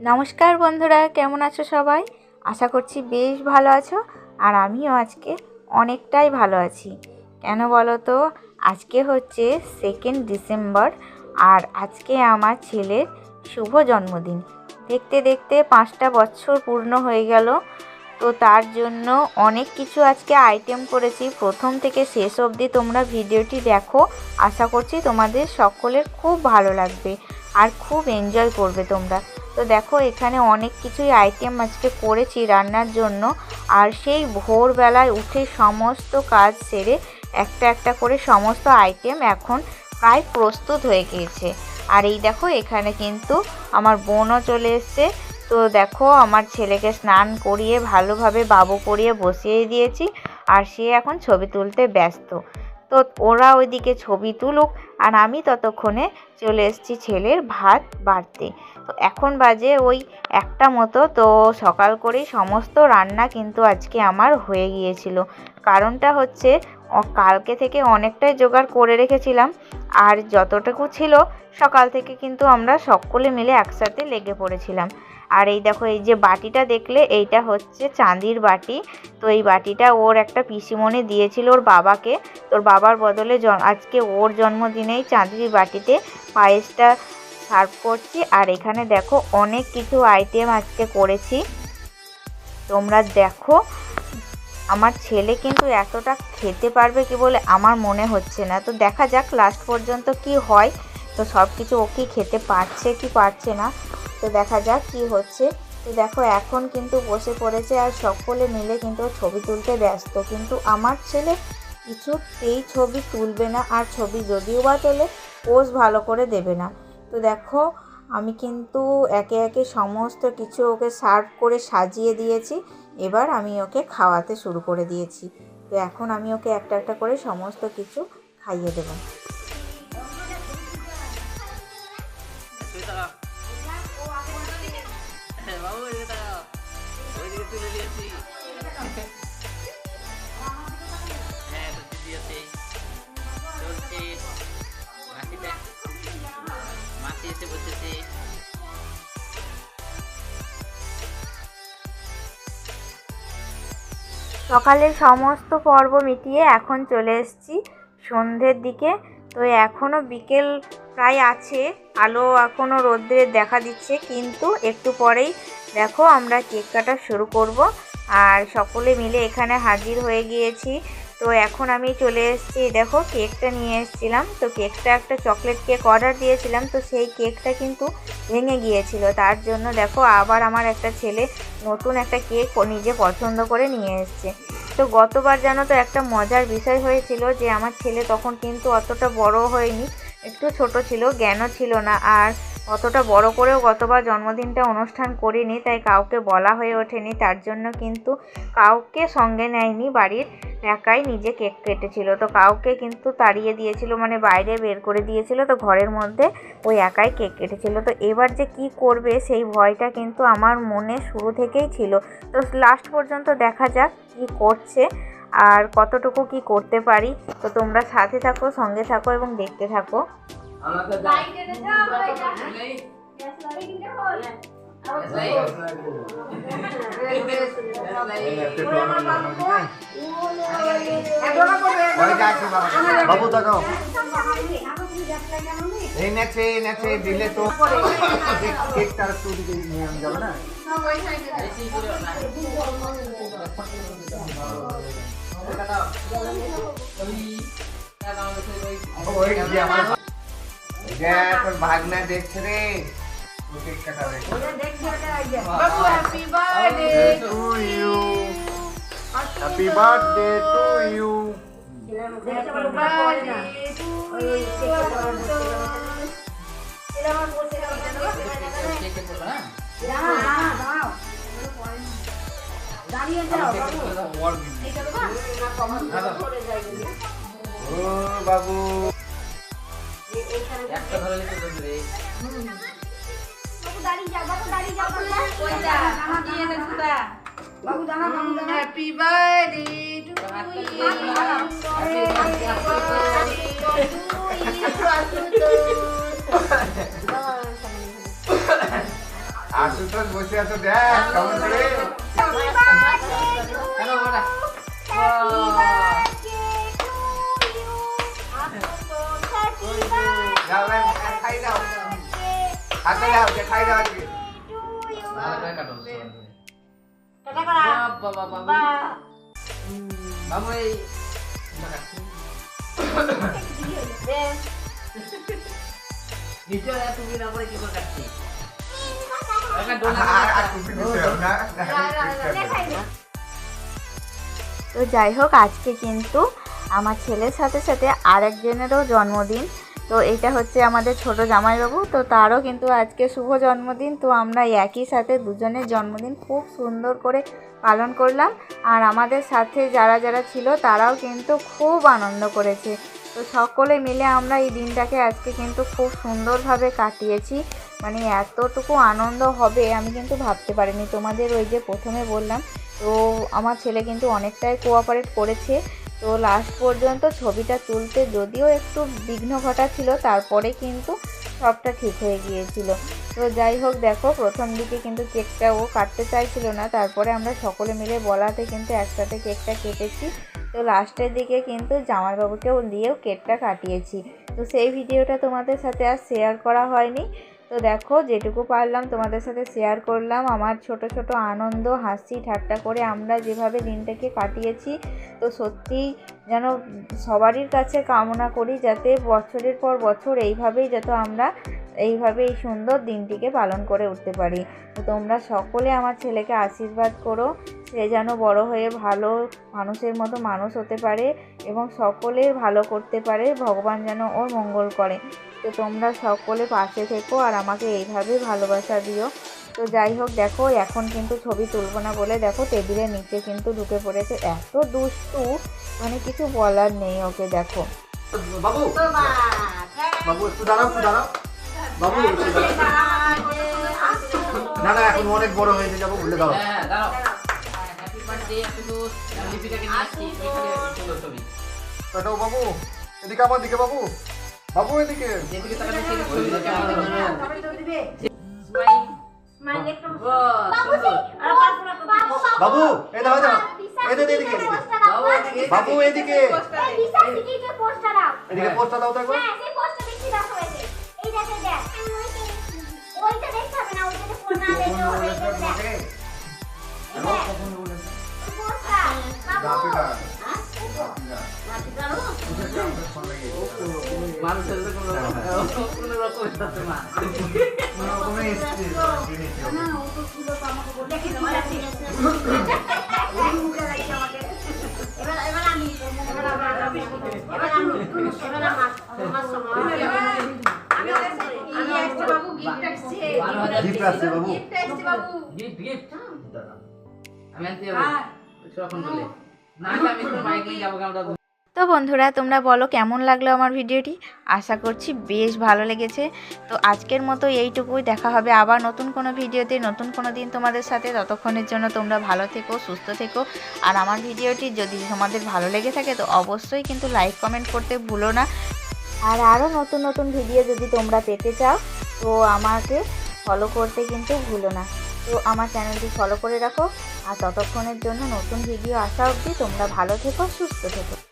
নমস্কার বন্ধুরা, কেমন আছো সবাই? আশা করছি বেশ ভালো আছো আর আমিও আজকে অনেকটাই ভালো আছি। কেন বলো তো? আজকে হচ্ছে সেকেন্ড ডিসেম্বর আর আজকে আমার ছেলের শুভ জন্মদিন। দেখতে দেখতে পাঁচটা বছর পূর্ণ হয়ে গেল, তো তার জন্য অনেক কিছু আজকে আইটেম করেছি। প্রথম থেকে শেষ অবধি তোমরা ভিডিওটি দেখো। আশা করছি তোমাদের সকলের খুব ভালো লাগবে। আর খুব এনজয় করবে তোমরা। তো দেখো, এখানে অনেক কিছুই আইটেম আজকে করেছি রান্নার জন্য। আর সেই ভোরবেলায় উঠে সমস্ত কাজ সেরে একটা একটা করে সমস্ত আইটেম এখন প্রায় প্রস্তুত হয়ে গিয়েছে। আর এই দেখো, এখানে কিন্তু আমার বোনও চলে এসছে। তো দেখো, আমার ছেলেকে স্নান করিয়ে ভালোভাবে বাবু করিয়ে বসিয়ে দিয়েছি। আর সে এখন ছবি তুলতে ব্যস্ত। তো ওরা ওইদিকে ছবি তুলুক আর আমি ততক্ষণে চলে এসেছি ছেলের ভাত বাড়তে। তো এখন বাজে ওই একটা মতো, তো সকাল করেই সমস্ত রান্না কিন্তু আজকে আমার হয়ে গিয়েছিল। কারণটা হচ্ছে কালকে থেকে অনেকটাই জোগাড় করে রেখেছিলাম। আর যতটুকু ছিল, সকাল থেকে কিন্তু আমরা সকলে মিলে একসাথে লেগে পড়েছিলাম। আর এই দেখো, এই যে বাটিটা দেখলে, এইটা হচ্ছে চাঁদির বাটি। তো এই বাটিটা ওর একটা পিসিমণি দিয়েছিল ওর বাবাকে। তোর বাবার বদলে আজকে ওর জন্মদিনেই চাঁদির বাটিতে পায়েসটা সার্ভ করছি। আর এখানে দেখো, অনেক কিছু আইটেম আজকে করেছি। তোমরা দেখো আমার ছেলে কিন্তু এতটা খেতে পারবে কি বলে আমার মনে হচ্ছে না। তো দেখা যাক লাস্ট পর্যন্ত কি হয়। তো সব কিছু ও কি খেতে পারছে কি পারছে না। তো দেখা যাক কি হচ্ছে। তো দেখো এখন কিন্তু বসে পড়েছে আর সকলে মিলে কিন্তু ছবি তুলতে ব্যস্ত। কিন্তু আমার ছেলে কিছুতেই ছবি তুলবে না আর ছবি যদিও বা তোলে, পোজ ভালো করে দেবে না। তো দেখো আমি কিন্তু একে একে সমস্ত কিছু ওকে সার্ভ করে সাজিয়ে দিয়েছি। এবার আমি ওকে খাওয়াতে শুরু করে দিয়েছি। তো এখন আমি ওকে একটা একটা করে সমস্ত কিছু খাইয়ে দেবো। হ্যাঁ। সকালের সমস্ত পর্ব মিটিয়ে এখন চলে এসেছি সন্ধ্যের দিকে। তো এখনও বিকেল প্রায় আছে, আলো এখনও রোদ্রে দেখা দিচ্ছে, কিন্তু একটু পরেই দেখো আমরা কেক কাটা শুরু করব। আর সকলে মিলে এখানে হাজির হয়ে গিয়েছি। তো এখন আমি চলে এসেছি, দেখো কেকটা নিয়ে এসেছিলাম। তো কেকটা একটা চকলেট কেক অর্ডার দিয়েছিলাম, তো সেই কেকটা কিন্তু ভেঙে গিয়েছিল। তার জন্য দেখো আবার আমার একটা ছেলে নতুন একটা কেক নিজে পছন্দ করে নিয়ে এসছে। তো গতবার জানো তো একটা মজার বিষয় হয়েছিল যে আমার ছেলে তখন কিন্তু অতটা বড় হয়নি। একটু ছোট ছিল, জ্ঞানও ছিল না। আর অতটা বড় করেও গতবার জন্মদিনটা অনুষ্ঠান করিনি, তাই কাউকে বলা হয়ে ওঠেনি। তার জন্য কিন্তু কাউকে সঙ্গে নেয়নি, বাড়ির একাই নিজে কেক কেটেছিল। তো কাউকে কিন্তু তাড়িয়ে দিয়েছিল মানে বাইরে বের করে দিয়েছিল, তো ঘরের মধ্যে ওই একাই কেক কেটেছিল। তো এবার যে কি করবে, সেই ভয়টা কিন্তু আমার মনে শুরু থেকেই ছিল। তো লাস্ট পর্যন্ত দেখা যাক কি করছে। আর কতটুকু কি করতে পারি? তো তোমরা সাথে থাকো সঙ্গে থাকো এবং দেখতে থাকো। বাবু তাকাও এই নেছে এই নেছে দিলে তো কেকটা একটু দিকে নিয়ে আমি যাব না বেশি করে না। ওই, দাদা আমাদের সাথে ওই- ওই যে আমার এই যে তোর ভাগনা দেখছে রে ও কেক কাটাবে to you happy birthday to you কেকে বলব না? ও বাবু একটা ধরে নিতে তো রে। Happy birthday to you. Ashutosh বসে আছো দেখ কেমন করে? যাও খাই দাও হাতে দাও খাই দাও আজকে। ভালো করে কাটো বাবা বাবা বাবু। এই নিচে তুমি না করে কি করে কাটছি? একটা ডোনা আর আর টুপি দিতে হবে না। তো যাই হোক আজকে কিন্তু আমার ছেলের সাথে সাথে আরেকজনেরও জন্মদিন। তো এটা হচ্ছে আমাদের ছোট জামাইবাবু। তো তারও কিন্তু আজকে শুভ জন্মদিন। তো আমরা একই সাথে দুজনের জন্মদিন খুব সুন্দর করে পালন করলাম। আর আমাদের সাথে যারা যারা ছিল তারাও কিন্তু খুব আনন্দ করেছে। তো সকলে মিলে আমরা এই দিনটাকে আজকে কিন্তু খুব সুন্দরভাবে কাটিয়েছি। মানে এতটুকু আনন্দ হবে আমি কিন্তু ভাবতে পারিনি। তোমাদের ওই যে প্রথমে বললাম, তো আমার ছেলে কিন্তু অনেকটাই কোঅপারেট করেছে। তো লাস্ট পর্যন্ত ছবিটা তুলতে যদিও একটু বিঘ্ন ঘটাচ্ছিল, তারপরে কিন্তু সবটা ঠিক হয়ে গিয়েছিল। তো যাই হোক, দেখো, প্রথম দিকে কিন্তু কেকটা ও কাটতে চাইছিল না, তারপরে আমরা সকলে মিলে বলাতে কিন্তু একসাথে কেকটা কেটেছি। তো লাস্টের দিকে কিন্তু জামাইবাবুকেও দিয়েও কেকটা কাটিয়েছি। তো সেই ভিডিওটা তোমাদের সাথে আর শেয়ার করা হয়নি। তো দেখো, যেটুকু পারলাম তোমাদের সাথে শেয়ার করলাম। আমার ছোট ছোট আনন্দ, হাসি, ঠাট্টা করে আমরা যেভাবে দিনটাকে কাটিয়েছি, তো সত্যিই যেন সবারই কাছে কামনা করি যাতে বছরের পর বছর এইভাবেই যাতে আমরা এইভাবে এই সুন্দর দিনটিকে পালন করে উঠতে পারি। তো তোমরা সকলে আমার ছেলেকে আশীর্বাদ করো, সে যেন বড় হয়ে ভালো মানুষের মতো মানুষ হতে পারে এবং সকলের ভালো করতে পারে, ভগবান যেন ওর মঙ্গল করে। তো তোমরা সকলে পাশে থেকো আর আমাকে এইভাবে ভালোবাসা দিও। তো যাই হোক দেখো এখন কিন্তু ছবি তুলবো না বলে দেখো টেবিলের নিচে কিন্তু ঢুকে পড়েছে। এত দুষ্টু মানে কিছু বলার নেই ওকে দেখো। বাবু! বাবু একটু দাঁড়াও একটু দাঁড়াও। বাবু না না এখন অনেক বড় হয়েছে যাব বলে দাও। হ্যাঁ দাঁড়াও। হ্যাপি বার্থডে একটু লিপিটাকে নিয়ে আসছি তুমি খালি তুলো ছবি পেটাও বাবু এদিকে আমার দিকে বাবু। বাবু এদিকে। বাবু এই দাও দাও এদিকে এদিকে এদিকে। বাবু এদিকে বাবু এদিকে এদিকে। পোস্টটা দাও তো একবার। মানুষের তো কোনো কোনো রকমের সাথে মা কোনো এসছে বারো হাজার গিফট আসছে বাবু গিফট গিফট আমি আনতে যাব বলে না আমি তো মাইক নিয়ে যাব আমরা তো বন্ধুরা, তোমরা বলো কেমন লাগল আমার ভিডিওটি? আশা করছি বেশ ভালো লেগেছে। তো আজকের মতো এইটুকুই, দেখা হবে আবার নতুন কোনো ভিডিওতে, নতুন কোনো দিন তোমাদের সাথে। ততক্ষণের জন্য তোমরা ভালো থেকো, সুস্থ থেকো। আর আমার ভিডিওটি যদি তোমাদের ভালো লেগে থাকে, তো অবশ্যই কিন্তু লাইক, কমেন্ট করতে ভুলো না। আর আরও নতুন নতুন ভিডিও যদি তোমরা পেতে চাও, তো আমাকে ফলো করতে কিন্তু ভুলো না। তো আমার চ্যানেলটি ফলো করে রাখো। আর ততক্ষণের জন্য নতুন ভিডিও আসা অবধি তোমরা ভালো থেকো, সুস্থ থেকো।